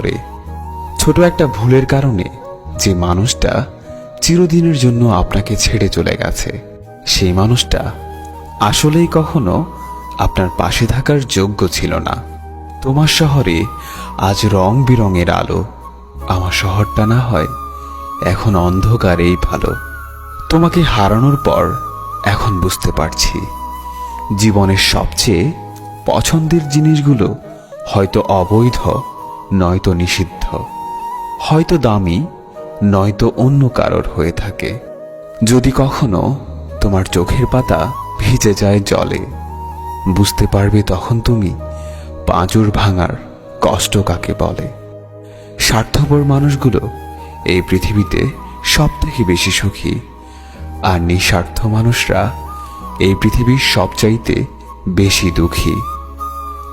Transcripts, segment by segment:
করে ছোট একটা ভুলের কারণে যে মানুষটা চিরদিনের জন্য আপনাকে ছেড়ে চলে গেছে, সেই মানুষটা আসলেই কখনো আপনার পাশে থাকার যোগ্য ছিল না। তোমার শহরে আজ রং বিরঙের আলো, আমার শহরটা না হয় এখন অন্ধকারেই ভালো। তোমাকে হারানোর পর এখন বুঝতে পারছি, জীবনের সবচেয়ে পছন্দের জিনিসগুলো হয়তো অবৈধ নয়তো নিষিদ্ধ। হয়তো দামি, নয়তো অন্য কারোর হয়ে থাকে। যদি কখনো তোমার চোখের পাতা ভিজে যায় জলে, বুঝতে পারবে তখন তুমি পাঁজর ভাঙার কষ্ট কাকে বলে। স্বার্থপর মানুষগুলো এই পৃথিবীতে সব থেকে বেশি সুখী, আর নিঃস্বার্থ মানুষরা এই পৃথিবীর সবচাইতে বেশি দুঃখী।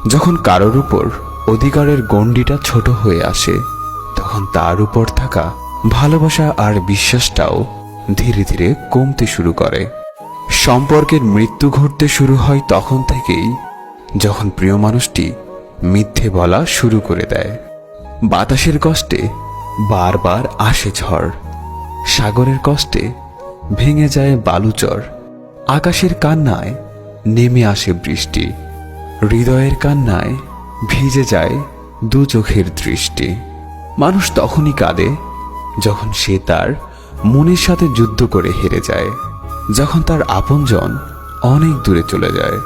যখন কারোর উপর অধিকারের গণ্ডিটা ছোট হয়ে আসে। তখন তার উপর থাকা ভালোবাসা আর বিশ্বাসটাও ধীরে ধীরে কমতে শুরু করে। সম্পর্কের মৃত্যু ঘটতে শুরু হয় তখন থেকেই, যখন প্রিয় মানুষটি মিথ্যে বলা শুরু করে দেয়। বাতাসের কষ্টে বারবার আসে ঝড়। সাগরের কষ্টে ভেঙে যায় বালুচর। আকাশের কান্নায় নেমে আসে বৃষ্টি। হৃদয়ের কান্নায় ভিজে যায় দু চোখের দৃষ্টি। মানুষ তখনই কাঁদে যখন সে তার মনের সাথে যুদ্ধ করে হেরে যায়। যখন তার আপনজন অনেক দূরে চলে যায়,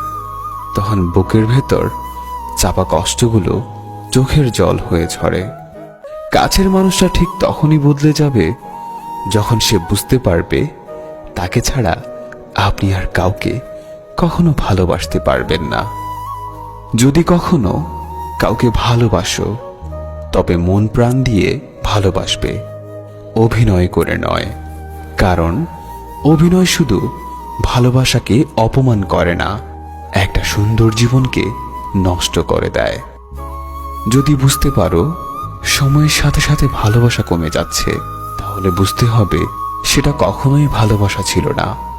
তখন বুকের ভেতর চাপা কষ্টগুলো চোখের জল হয়ে ঝরে। কাছের মানুষটা ঠিক তখনই বদলে যাবে যখন সে বুঝতে পারবে তাকে ছাড়া আপনি আর কাউকে কখনো ভালোবাসতে পারবেন না। যদি কখনো কাউকে ভালোবাসো, তবে মন প্রাণ দিয়ে ভালোবাসবে, অভিনয় করে নয়। কারণ, অভিনয় শুধু ভালোবাসাকে অপমান করে না, একটা সুন্দর জীবনকে নষ্ট করে দেয়। যদি বুঝতে পারো, সময়ের সাথে সাথে ভালোবাসা কমে যাচ্ছে, তাহলে বুঝতে হবে সেটা কখনোই ভালোবাসা ছিল না।